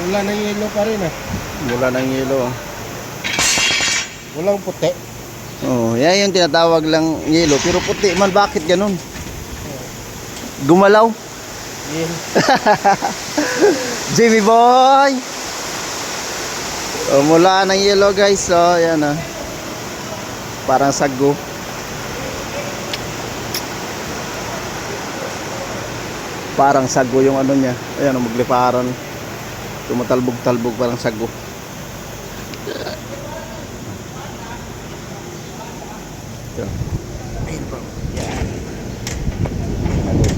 Wala ng yelo pa rin ah. Mula ng yelo. Walang puti. Oh, yan yung tinatawag lang yelo. Pero puti man, bakit ganun? Gumalaw. Yan. Jimmy boy! Oh, mula ng yelo guys. So, yan ah. Parang sago. Parang sago yung ano niya. Ayan, oh, magliparan. Tumatalbog-talbog parang sago. Ito. Ayun po.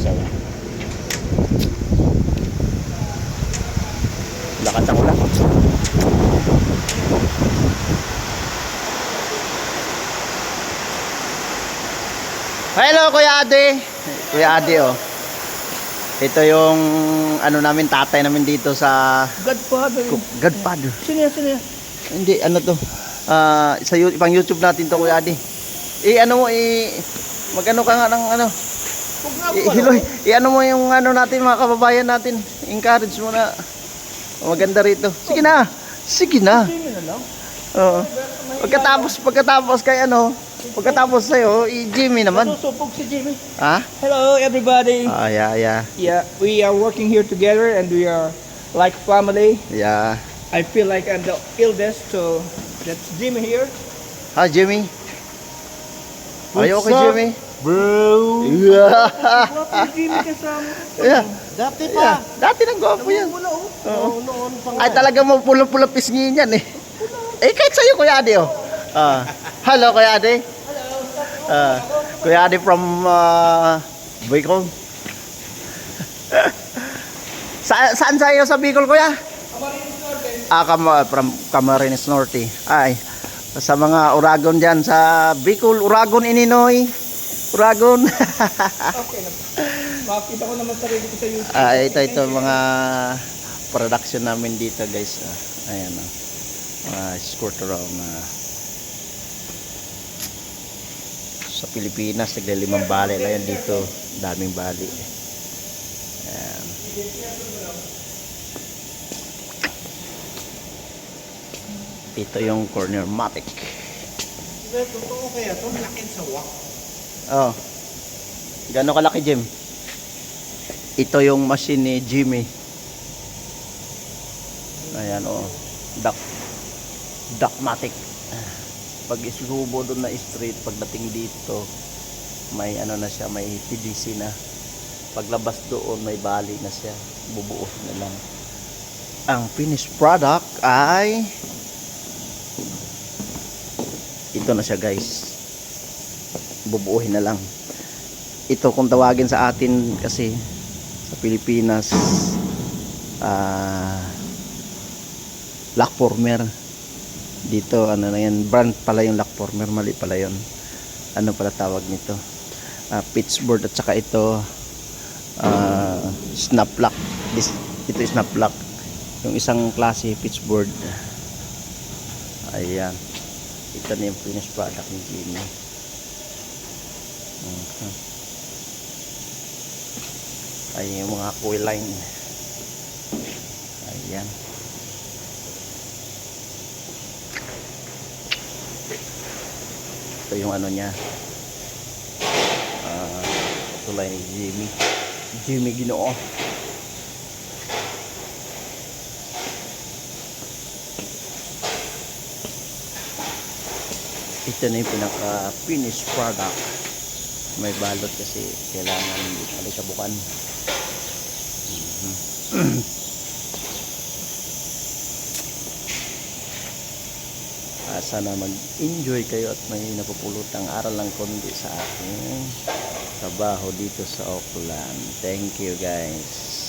Sa Lakas ang ulan. Hello Kuya Ade. Kuya Ade oh. Ito yung ano namin tatay namin dito sa Godfather. Godfather. Sino yan? Sino yan? Hindi ano to. Ah, sa ibang YouTube natin to Kuya Ade. Eh ano mo eh magano ka nga ng ano po. Hiloy, i-ano mo yung ano natin mga kababayan natin. Encourage mo na. Maganda rito. Sige na. Sige na. Oo. Pagkatapos, pagkatapos kay ano, pagkatapos sa'yo, i-Jimmy naman. Susupog si Jimmy. Ha? Hello, everybody. Ah, yeah, yeah. Yeah, we are working here together and we are like family. Yeah. I feel like I'm the eldest, so that's Jimmy here. Ha, Jimmy? Are you okay? Jimmy? Bro. Yeah. Wapo Jimmy kasama. yeah. Dati yeah. pa. Dati nang gwapo yan. Wala oh. Oo. Noon pa nga. Ay, talaga mo pula-pula pisngin yan eh. Eh, kahit sa'yo, Kuya Ade, oh. Ah. Hello, Kuya Ade. Hello. Kuya Ade from uh, Bicol. Sa saan sa'yo sa Bicol, Kuya? Ah, Cam- from Camarines Norte. Ay, sa mga Uragon dyan, sa Bicol, Uragon, Illinois. Uragon. Okay na. Makita ko naman sarili ko sa YouTube. Ah, ito ito mga production namin dito, guys. Ah, ayan oh. Mga scooter na sa Pilipinas, nagla limang bali lang yan dito. Daming bali. Ayan. Ito yung corner matic. Totoo kaya to. Lakin sa wak. Oh. Gano'ng kalaki, Jim? Ito yung machine ni Jimmy. Ayan, oh. Duck. Duckmatic. Pag islubo doon na straight, pagdating dito, may ano na siya, may PDC na. Paglabas doon, may bali na siya. Bubuos na lang. Ang finished product ay ito na siya guys bubuuhin na lang ito kung tawagin sa atin kasi sa Pilipinas ah lock former dito ano na yan brand pala yung lock former mali pala yon ano pala tawag nito Ah, pitchboard at saka ito ah, snap lock This, ito snap lock yung isang klase pitchboard ayan ito na yung finished product ni Jimmy Mhm. Ayan yung mga coil line. Ayan. Ito yung ano niya. Ah, tulay ni Jimmy. Jimmy Ginoo. Ito na yung pinaka finished product may balot kasi kailangan alikabukan Mhm. Ah, sana mag-enjoy kayo at may napupulutang aral lang kundi sa aking trabaho dito sa Auckland. Thank you guys